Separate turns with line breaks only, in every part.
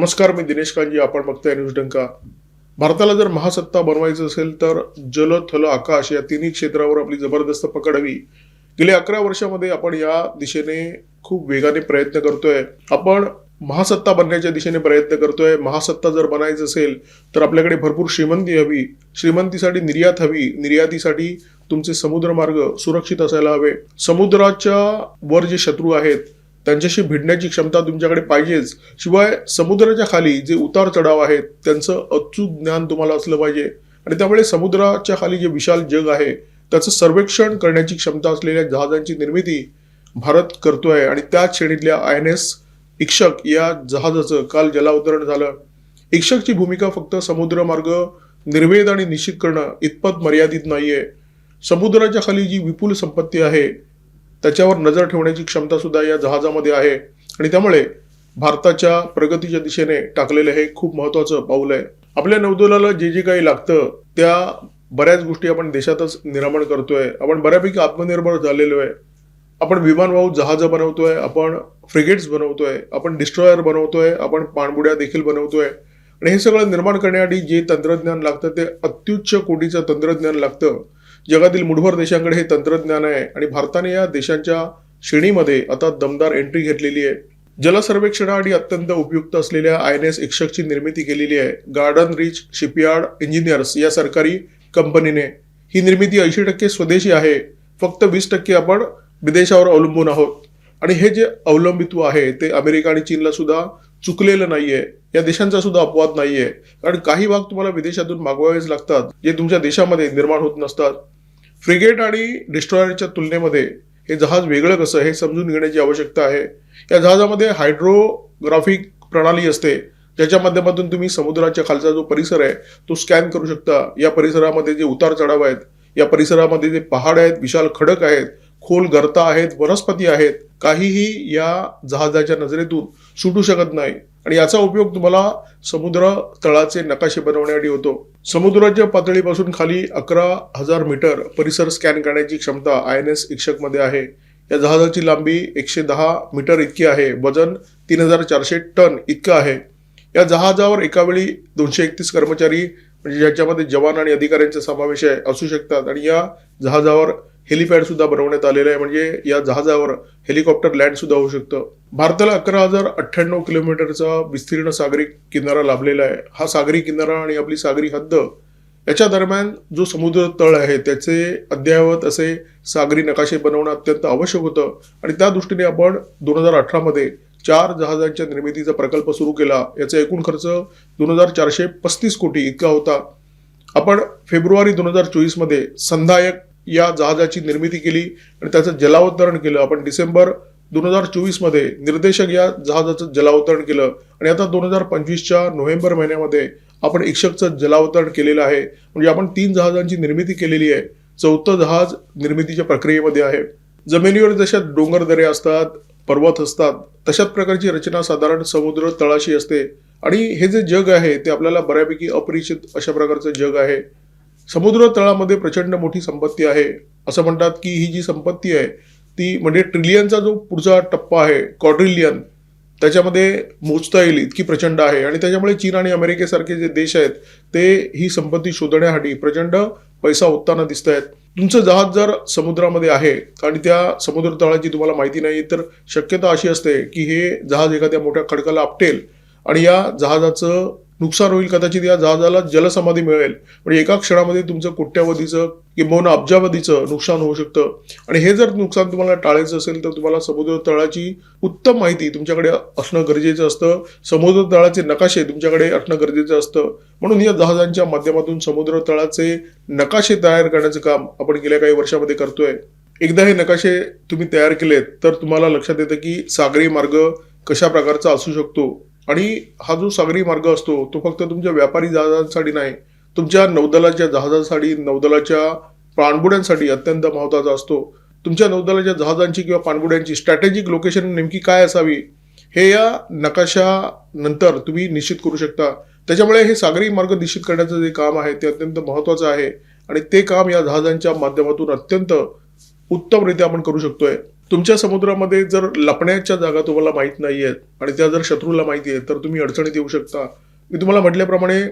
नमस्कार मी दिनेश कांजी आपण बघताय न्यूज डंका. भारताला जर महासत्ता बनवायचं असेल तर जल थल आकाश या तिन्ही क्षेत्रावर आपली जबरदस्त पकड हवी. गेल्या अकरा वर्षामध्ये आपण या दिशेने खूप वेगाने प्रयत्न करतोय. आपण महासत्ता बनण्याच्या दिशेने प्रयत्न करतोय. महासत्ता जर बनायचं असेल तर आपल्याकडे भरपूर श्रीमंती हवी. श्रीमंतीसाठी निर्यात हवी. निर्यातीसाठी तुमचे समुद्रमार्ग सुरक्षित असायला हवे. समुद्राच्या वर जे शत्रू आहेत त्यांच्याशी भिडण्याची क्षमता तुमच्याकडे पाहिजेच. शिवाय समुद्राच्या खाली जे उतार चढाव आहेत त्यांचं अचूक ज्ञान तुम्हाला असलं पाहिजे. आणि त्यामुळे समुद्राच्या खाली जे विशाल जग आहे त्याचं सर्वेक्षण करण्याची क्षमता असलेल्या जहाजांची निर्मिती भारत करतोय. आणि त्याच श्रेणीतल्या आय एन एस इक्षक या जहाजाचं काल जलावतरण झालं. इक्षकची भूमिका फक्त समुद्रमार्ग निर्वेद आणि निश्चित करणं इतपत मर्यादित नाहीये. समुद्राच्या खाली जी विपुल संपत्ती आहे त्याच्यावर नजर ठेवण्याची क्षमता सुद्धा या जहाजामध्ये आहे. आणि त्यामुळे भारताच्या प्रगतीच्या दिशेने टाकलेलं हे खूप महत्वाचं पाऊल आहे. आपल्या नौदलाला जे जे काही लागतं त्या बऱ्याच गोष्टी आपण देशातच निर्माण करतोय. आपण बऱ्यापैकी आत्मनिर्भर झालेलो आहे. आपण विमानवाहू जहाजं बनवतोय आपण फ्रिगेट्स बनवतोय आपण डिस्ट्रॉयर बनवतोय आपण पाणबुड्या देखील बनवतोय. आणि हे सगळं निर्माण करण्यासाठी जे तंत्रज्ञान लागतं ते अत्युच्च कोटीचं तंत्रज्ञान लागतं. जगातील मुठभर देशांकडे हे तंत्रज्ञान आहे आणि भारताने या देशांच्या श्रेणीमध्ये आता दमदार एंट्री घेतलेली आहे. जलसर्वेक्षणासाठी अत्यंत उपयुक्त असलेल्या आय एन एस इक्षकची निर्मिती केलेली आहे. गार्डन रिच शिपयार्ड इंजिनियर्स या सरकारी कंपनीने. ही निर्मिती ऐंशी टक्के स्वदेशी आहे. फक्त वीस टक्के आपण विदेशावर अवलंबून आहोत. आणि हे जे अवलंबित्व आहे ते अमेरिका आणि चीनला सुद्धा चुकलेलं नाहीये. या देशांचा सुद्धा अपवाद नाहीये. कारण काही भाग तुम्हाला विदेशातून मागवावेच लागतात जे तुमच्या देशामध्ये निर्माण होत नसतात. फ्रिगेट आणि डिस्ट्रॉयरच्या तुलनेमध्ये हे जहाज वेगळं कसं हे समजून घेण्याची आवश्यकता आहे. या जहाजामध्ये हायड्रोग्राफिक प्रणाली असते. ज्याच्या माध्यमातून तुम्ही समुद्राच्या खालचा जो परिसर आहे तो स्कॅन करू शकता. या परिसरामध्ये जे उतार चढाव आहेत या परिसरामध्ये जे पहाड आहेत विशाल खडक आहेत खोल गर्ता आहेत वनस्पती आहेत काहीही या जहाजाच्या नजरेतून सुटू शकत नाही. आणि याचा उपयोग तुम्हाला समुद्र तळाचे नकाशे बनवण्यासाठी होतो. समुद्राच्या पातळीपासून खाली अकरा हजार मीटर परिसर स्कॅन करण्याची क्षमता आय एन एस इक्षकमध्ये आहे. या जहाजाची लांबी एकशे दहा मीटर इतकी आहे. वजन तीन हजार चारशे टन इतकं आहे. या जहाजावर एकावेळी दोनशे एकतीस कर्मचारी म्हणजे ज्याच्यामध्ये जवान आणि अधिकाऱ्यांचा समावेश आहे असू शकतात. आणि या जहाजावर हेलिपॅड सुद्धा बनवण्यात आलेलं आहे. म्हणजे या जहाजावर हेलिकॉप्टर लँड सुद्धा होऊ शकतं. भारताला अकरा हजार अठ्ठ्याण्णव किलोमीटरचा विस्तीर्ण सागरी किनारा लाभलेला आहे. हा सागरी किनारा आणि आपली सागरी हद्द याच्या दरम्यान जो समुद्र तळ आहे त्याचे अद्ययावत असे सागरी नकाशे बनवणं अत्यंत आवश्यक होतं. आणि त्या दृष्टीने आपण दोन हजार अठरामध्ये चार जहाजांच्या निर्मितीचा प्रकल्प सुरू केला. याचा एकूण खर्च दोन हजार चारशे पस्तीस कोटी इतका होता. आपण फेब्रुवारी दोन हजार चोवीसमध्ये संधायक या जहाजाची निर्मिती केली आणि त्याचं जलावतरण केलं. आपण डिसेंबर दोन हजार चोवीसमध्ये निर्देशक या जहाजाचं जलावतरण केलं. आणि आता दोन हजार पंचवीसच्या नोव्हेंबर महिन्यामध्ये आपण इक्षकचं जलावतरण केलेलं आहे. म्हणजे आपण तीन जहाजांची निर्मिती केलेली आहे. चौथं जहाज निर्मितीच्या प्रक्रियेमध्ये आहे. जमिनीवर जशा डोंगर दरे असतात पर्वत असतात तशाच प्रकारची रचना साधारण समुद्र तळाशी असते. आणि हे जे जग आहे ते आपल्याला बऱ्यापैकी अपरिचित अशा प्रकारचं जग आहे. समुद्र तळामध्ये प्रचंड मोठी संपत्ती आहे. असं म्हणतात की ही जी संपत्ती आहे ती म्हणजे ट्रिलियनचा जो पुढचा टप्पा आहे क्वाड्रिलियन त्याच्यामध्ये मोजता येईल इतकी प्रचंड आहे. आणि त्याच्यामुळे चीन आणि अमेरिकेसारखे जे देश आहेत ते ही संपत्ती शोधण्यासाठी प्रचंड पैसा ओतताना दिसत आहेत तुमचं जहाज जर समुद्रामध्ये आहे आणि त्या समुद्र तळाची तुम्हाला माहिती नाही तर शक्यता अशी असते की हे जहाज एखाद्या मोठ्या खडकाला आपटेल आणि या जहाजाचं नुकसान होईल कदाचित या जहाजाला जलसमाधी मिळेल. म्हणजे एका क्षणामध्ये तुमचं कोट्यावधीचं किंबहुना अब्जावधीचं नुकसान होऊ शकतं. आणि हे जर नुकसान तुम्हाला टाळायचं असेल तर तुम्हाला समुद्र तळाची उत्तम माहिती तुमच्याकडे असणं गरजेचं असतं. समुद्र तळाचे नकाशे तुमच्याकडे असणं गरजेचं असतं. म्हणून या जहाजांच्या माध्यमातून समुद्र तळाचे नकाशे तयार करण्याचं काम आपण गेल्या काही वर्षामध्ये करतोय. एकदा हे नकाशे तुम्ही तयार केलेत तर तुम्हाला लक्षात येतं की सागरी मार्ग कशा प्रकारचा असू शकतो. आणि हा जो सागरी मार्ग असतो तो फक्त तुमच्या व्यापारी जहाजांसाठी नाही तुमच्या नौदलाच्या जहाजांसाठी नौदलाच्या पाणबुड्यांसाठी अत्यंत महत्त्वाचा असतो. तुमच्या नौदलाच्या जहाजांची किंवा पाणबुड्यांची स्ट्रॅटेजिक लोकेशन नेमकी काय असावी हे या नकाशानंतर तुम्ही निश्चित करू शकता. त्याच्यामुळे हे सागरी मार्ग निश्चित करण्याचं जे काम आहे ते अत्यंत महत्वाचं आहे. आणि ते काम या जहाजांच्या माध्यमातून अत्यंत उत्तमरित्या आपण करू शकतोय. तुमच्या समुद्रामध्ये जर लपण्याच्या जागा तुम्हाला माहीत नाही आहेत आणि त्या जर शत्रूला माहिती आहेत तर तुम्ही अडचणीत येऊ शकता. मी तुम्हाला म्हटल्याप्रमाणे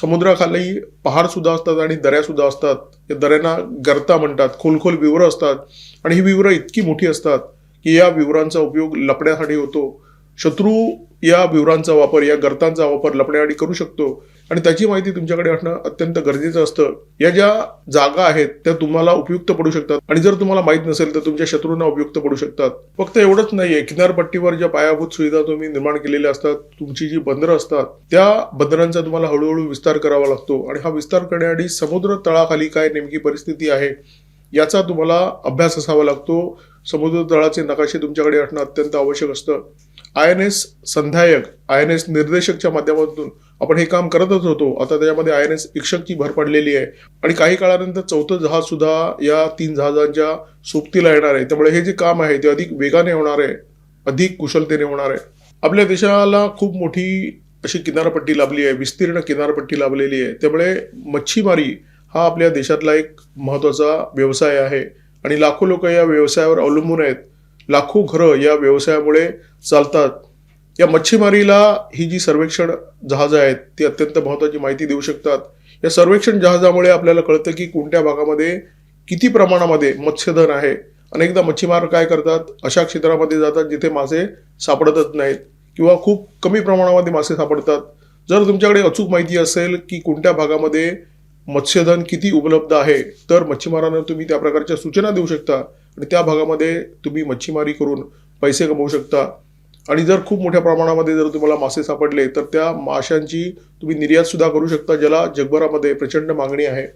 समुद्राखाली पहाडसुद्धा असतात आणि दऱ्यासुद्धा असतात. या दऱ्यांना गर्ता म्हणतात खोल खोल विवरं असतात. आणि ही विवरं इतकी मोठी असतात की या विवरांचा उपयोग लपण्यासाठी होतो. शत्रू या विवरांचा वापर या गर्तांचा वापर लपण्यासाठी करू शकतो. आणि त्याची माहिती तुमच्याकडे असणं अत्यंत गरजेचं असतं. या ज्या जागा आहेत त्या तुम्हाला उपयुक्त पडू शकतात. आणि जर तुम्हाला माहीत नसेल तर तुमच्या शत्रूंना उपयुक्त पडू शकतात. फक्त एवढंच नाहीये किनारपट्टीवर ज्या पायाभूत सुविधा तुम्ही निर्माण केलेल्या असतात तुमची जी बंदरं असतात त्या बंदरांचा तुम्हाला हळूहळू विस्तार करावा लागतो. आणि हा विस्तार करण्यासाठी समुद्र तळाखाली काय नेमकी परिस्थिती आहे याचा तुम्हाला अभ्यास असावा लागतो. समुद्र तळाचे नकाशे तुमच्याकडे असणं अत्यंत आवश्यक असतं. I N S Sandhayak I N S निर्देशकच्या माध्यमातून आपण हे काम करतच होतो. आता त्याच्यामध्ये आय एन एस इक्षकची भर पडलेली आहे. आणि काही काळानंतर चौथं जहाज सुद्धा या तीन जहाजांच्या सोबतीला येणार आहे. त्यामुळे हे जे काम आहे ते अधिक वेगाने होणार आहे. अधिक कुशलतेने होणार आहे. आपल्या देशाला खूप मोठी अशी किनारपट्टी लाभली आहे. विस्तीर्ण किनारपट्टी लाभलेली आहे. त्यामुळे मच्छीमारी हा आपल्या देशातला एक महत्त्वाचा व्यवसाय आहे. आणि लाखो लोक या व्यवसायावर अवलंबून आहेत. लाखो घरं या व्यवसायामुळे चालतात. या मच्छीमारीला ही जी सर्वेक्षण जहाजं आहेत ती अत्यंत महत्त्वाची माहिती देऊ शकतात. या सर्वेक्षण जहाजामुळे आपल्याला कळतं की कोणत्या भागामध्ये किती प्रमाणामध्ये मत्स्यधन आहे. अनेकदा मच्छीमार काय करतात? अशा क्षेत्रामध्ये जातात जिथे मासे सापडतच नाहीत किंवा खूप कमी प्रमाणामध्ये मासे सापडतात. जर तुमच्याकडे अचूक माहिती असेल की कोणत्या भागामध्ये मत्स्यधन किती उपलब्ध आहे तर मच्छीमारांना तुम्ही त्या प्रकारच्या सूचना देऊ शकता आणि त्या भागामध्ये तुम्ही मच्छीमारी करून पैसे कमवू शकता. आणि जर खूप मोठ्या प्रमाणामध्ये जर तुम्हाला मासे सापडले तर त्या माशांची तुम्ही निर्यात सुद्धा करू शकता ज्याला जगभरामध्ये प्रचंड मागणी आहे.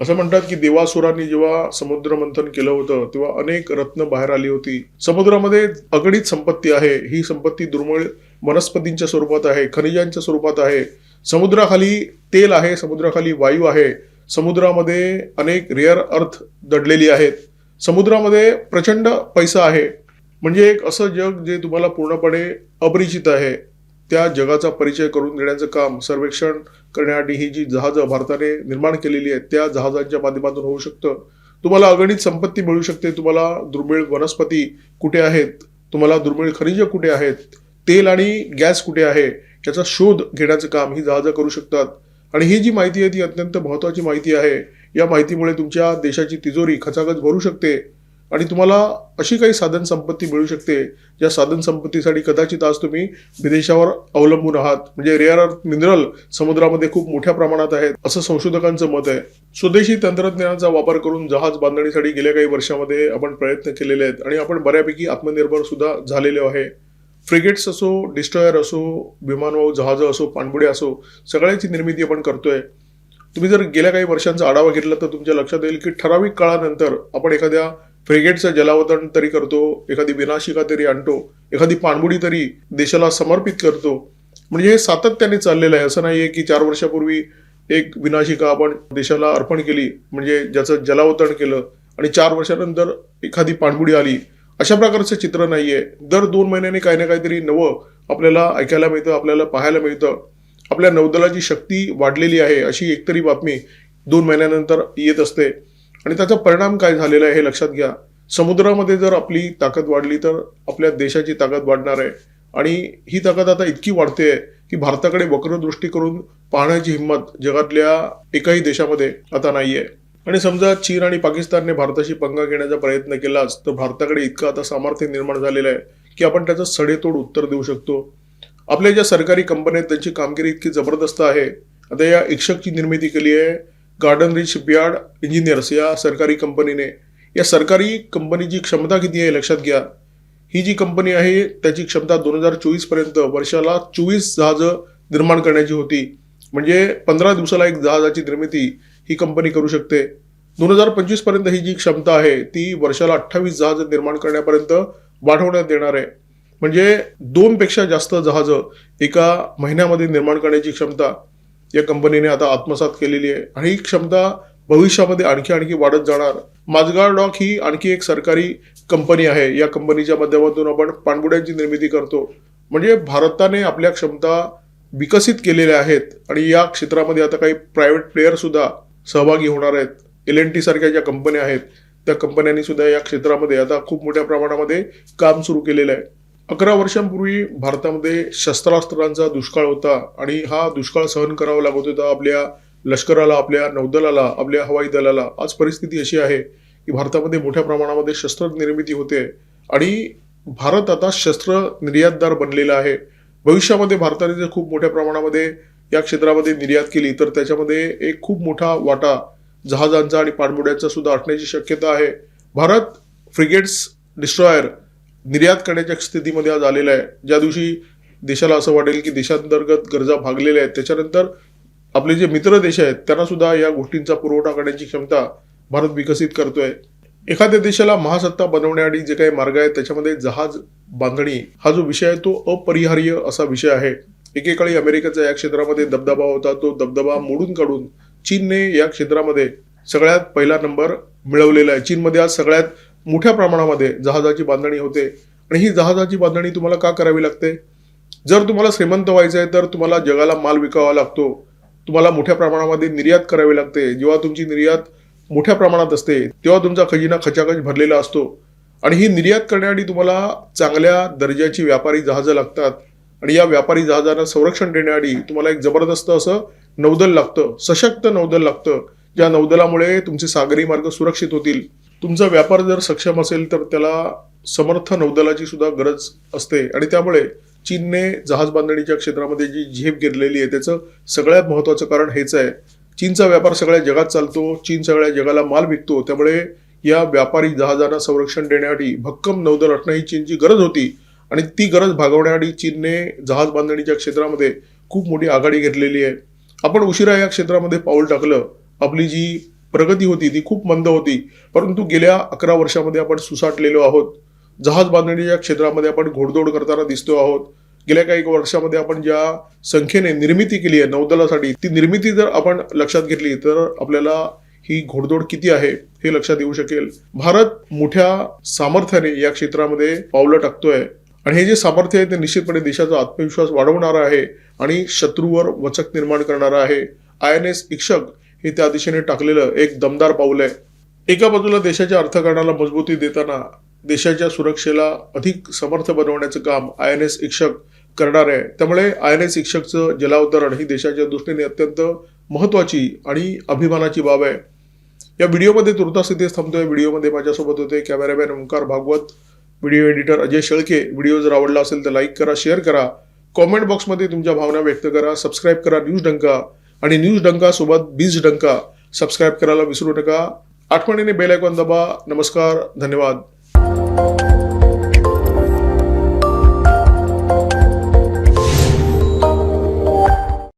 असं म्हणतात की देवासुरांनी जेव्हा समुद्र मंथन केलं होतं तेव्हा अनेक रत्न बाहेर आली होती. समुद्रामध्ये अगणित संपत्ती आहे. ही संपत्ती दुर्मिळ वनस्पतींच्या स्वरूपात आहे खनिजांच्या स्वरूपात आहे. समुद्राखाली तेल आहे समुद्राखाली वायू आहे. समुद्रामध्ये अनेक रेअर अर्थ दडलेली आहेत. समुद्रामध्ये प्रचंड पैसा आहे. म्हणजे एक असं जग जे तुम्हाला पूर्णपणे अपरिचित आहे त्या जगाचा परिचय करून देण्याचं काम सर्वेक्षण करण्यासाठी ही जी जहाजं भारताने निर्माण केलेली आहेत त्या जहाजांच्या माध्यमातून होऊ शकतं. तुम्हाला अगणित संपत्ती मिळू शकते. तुम्हाला दुर्मिळ वनस्पती कुठे आहेत? तुम्हाला दुर्मिळ खनिज कुठे आहेत? तेल आणि गॅस कुठे आहे? याचा शोध घेण्याचं काम ही जहाजं करू शकतात. आणि ही जी माहिती आहे ती अत्यंत महत्त्वाची माहिती आहे. या माहितीमुळे तुमच्या देशाची तिजोरी खचाखच भरू शकते. आणि तुम्हाला अशी काही साधन संपत्ती मिळू शकते ज्या साधन संपत्तीसाठी कदाचित आज तुम्ही विदेशावर अवलंबून आहात. म्हणजे रेअर अर्थ मिनरल समुद्रामध्ये खूप मोठ्या प्रमाणात आहेत असं संशोधकांचं मत आहे. स्वदेशी तंत्रज्ञानाचा वापर करून जहाज बांधणीसाठी गेल्या काही वर्षामध्ये आपण प्रयत्न केलेले आहेत आणि आपण बऱ्यापैकी आत्मनिर्भर सुद्धा झालेलो आहे. फ्रिगेट्स असो डिस्ट्रॉयर असो विमानवाहू हो, जहाजं असो पाणबुड्या असो सगळ्याची निर्मिती आपण करतोय. तुम्ही जर गेल्या काही वर्षांचा आढावा घेतला तर तुमच्या लक्षात येईल की ठराविक काळानंतर आपण एखाद्या फ्रिगेटचं जलावतरण तरी करतो एखादी विनाशिका तरी आणतो एखादी पाणबुडी तरी देशाला समर्पित करतो. म्हणजे हे सातत्याने चाललेलं आहे. असं नाही आहे की चार वर्षापूर्वी एक विनाशिका आपण देशाला अर्पण केली म्हणजे ज्याचं जलावतरण केलं आणि चार वर्षानंतर एखादी पाणबुडी आली. अशा प्रकारचं चित्र नाहीये दर दोन महिन्याने काही ना काहीतरी नवं आपल्याला ऐकायला मिळतं आपल्याला पाहायला मिळतं. आपल्या नौदलाची शक्ती वाढलेली आहे अशी एकतरी बातमी दोन महिन्यानंतर येत असते. आणि त्याचा परिणाम काय झालेला आहे हे लक्षात घ्या. समुद्रामध्ये जर आपली ताकद वाढली तर आपल्या देशाची ताकद वाढणार आहे. आणि ही ताकद आता इतकी वाढते की भारताकडे वक्रदृष्टी करून पाहण्याची हिंमत जगातल्या एकाही देशामध्ये आता नाहीये. आणि समजा चीन आणि पाकिस्तानने भारताशी पंगा घेण्याचा प्रयत्न केलाच तर भारताकडे इतकं आता सामर्थ्य निर्माण झालेलं आहे की आपण त्याचं सडेतोड उत्तर देऊ शकतो. आपल्या ज्या सरकारी कंपन्या आहेत त्यांची कामगिरी इतकी जबरदस्त आहे. आता या इक्षकची निर्मिती केली आहे. गार्डन रिच शिपयार्ड इंजिनियर्स या सरकारी कंपनीने या सरकारी कंपनीची क्षमता किती आहे लक्षात घ्या. ही जी कंपनी आहे त्याची क्षमता दोन हजार चोवीसपर्यंत वर्षाला चोवीस जहाजं निर्माण करण्याची होती. म्हणजे पंधरा दिवसाला एक जहाजाची निर्मिती ही कंपनी करू शकते. दोन हजार पंचवीसपर्यंत ही जी क्षमता आहे ती वर्षाला अठ्ठावीस जहाज निर्माण करण्यापर्यंत वाढवण्यात येणार आहे. म्हणजे दोनपेक्षा जास्त जहाजं एका महिन्यामध्ये निर्माण करण्याची क्षमता. या कंपनीने आता आत्मसात केलेली आहे. आणि ही क्षमता भविष्यामध्ये आणखी आणखी वाढत जाणार. माझगाव डॉक ही आणखी एक सरकारी कंपनी आहे. या कंपनीच्या माध्यमातून आपण पाणबुड्यांची निर्मिती करतो. म्हणजे भारताने आपल्या क्षमता विकसित केलेल्या आहेत. आणि या क्षेत्रामध्ये आता काही प्रायव्हेट प्लेयर सुद्धा सहभागी होणार आहेत. एल एन टी सारख्या ज्या कंपन्या आहेत त्या कंपन्यांनी सुद्धा या क्षेत्रामध्ये आता खूप मोठ्या प्रमाणामध्ये काम सुरू केलेलं आहे. अकरा वर्षांपूर्वी भारतामध्ये शस्त्रास्त्रांचा दुष्काळ होता आणि हा दुष्काळ सहन करावा लागत होता आपल्या लष्कराला आपल्या नौदलाला आपल्या हवाई दलाला. आज परिस्थिती अशी आहे की भारतामध्ये मोठ्या प्रमाणामध्ये शस्त्र निर्मिती होते आणि भारत आता शस्त्र निर्यातदार बनलेला आहे. भविष्यामध्ये भारताने जर खूप मोठ्या प्रमाणामध्ये या क्षेत्रामध्ये निर्यात केली तर त्याच्यामध्ये एक खूप मोठा वाटा जहाजांचा आणि पाणबुड्यांचा सुद्धा असण्याची शक्यता आहे. भारत फ्रिगेट्स डिस्ट्रॉयर निर्यात करण्याच्या स्थितीमध्ये आज आलेला आहे. ज्या दिवशी देशाला असं वाटेल की देशांतर्गत गरजा भागलेल्या आहेत त्याच्यानंतर आपले जे मित्र देश आहेत त्यांना सुद्धा या गोष्टींचा पुरवठा करण्याची क्षमता भारत विकसित करतोय. एखाद्या देशाला महासत्ता बनवण्यासाठी जे काही मार्ग आहेत त्याच्यामध्ये जहाज बांधणी हा जो विषय आहे तो अपरिहार्य असा विषय आहे. एकेकाळी अमेरिकेचा या क्षेत्रामध्ये दबदबा होता तो दबदबा मोडून काढून चीनने या क्षेत्रामध्ये सगळ्यात पहिला नंबर मिळवलेला आहे. चीनमध्ये आज सगळ्यात मोठ्या प्रमाणामध्ये जहाजाची बांधणी होते. आणि ही जहाजाची बांधणी तुम्हाला का करावी लागते? जर तुम्हाला श्रीमंत व्हायचं आहे तर तुम्हाला जगाला माल विकावा लागतो. तुम्हाला मोठ्या प्रमाणामध्ये निर्यात करावी लागते. जेव्हा तुमची निर्यात मोठ्या प्रमाणात असते तेव्हा तुमचा खजिना खचाखच भरलेला असतो. आणि ही निर्यात करण्यासाठी तुम्हाला चांगल्या दर्जाची व्यापारी जहाजं लागतात. आणि या व्यापारी जहाजांना संरक्षण देण्यासाठी तुम्हाला एक जबरदस्त असं नौदल लागतं. सशक्त नौदल लागतं ज्या नौदलामुळे तुमचे सागरी मार्ग सुरक्षित होतील. तुमचा व्यापार जर सक्षम असेल तर त्याला समर्थ नौदलाची सुद्धा गरज असते. आणि त्यामुळे चीनने जहाज बांधणीच्या क्षेत्रामध्ये जी झेप घेतलेली आहे त्याचं सगळ्यात महत्वाचं कारण हेच आहे. चीनचा व्यापार सगळ्या जगात चालतो चीन सगळ्या जगाला माल विकतो. त्यामुळे या व्यापारी जहाजांना संरक्षण देण्यासाठी भक्कम नौदल असणं ही चीनची गरज होती. आणि ती गरज भागवण्यासाठी चीनने जहाज बांधणीच्या क्षेत्रामध्ये खूप मोठी आघाडी घेतलेली आहे. आपण उशिरा या क्षेत्रामध्ये पाऊल टाकलं. आपली जी प्रगती होती ती खूप मंद होती. परंतु गेल्या अकरा वर्षामध्ये आपण सुसाटलेलो आहोत. जहाज बांधणीच्या क्षेत्रामध्ये आपण घोडदौड करताना दिसतो आहोत. गेल्या काही वर्षामध्ये आपण ज्या संख्येने निर्मिती केली आहे नौदलासाठी ती निर्मिती जर आपण लक्षात घेतली तर आपल्याला ही घोडदौड किती आहे हे लक्षात येऊ शकेल. भारत मोठ्या सामर्थ्याने या क्षेत्रामध्ये पावलं टाकतोय. आणि हे जे सामर्थ्य आहे ते निश्चितपणे देशाचा आत्मविश्वास वाढवणारं आहे आणि शत्रूवर वचक निर्माण करणारं आहे. आय एन एस इक्षक हे त्या दिशेने टाकलेलं एक दमदार पाऊल आहे. एका बाजूला देशाच्या अर्थकारणाला मजबूती देताना देशाच्या सुरक्षेला अधिक समर्थ बनवण्याचं काम आय एन एस इक्षक करणार आहे. त्यामुळे आय एन एस इक्षकचं जलावतरण ही देशाच्या दृष्टीने अत्यंत महत्वाची आणि अभिमानाची बाब आहे. या व्हिडिओमध्ये तुर्तास इथेच थांबतोय. व्हिडिओमध्ये माझ्यासोबत होते cameraman Omkar Bhagwat. Video editor Ajay Shelke. Video जर आवडला असेल तर लाईक करा शेअर करा. कॉमेंट बॉक्समध्ये तुमच्या भावना व्यक्त करा सबस्क्राईब करा न्यूज डंका आणि न्यूज डंका सोबत बीज डंका सबस्क्राईब करायला विसरू नका. आठवणीने बेल आयकॉन दबा. नमस्कार धन्यवाद.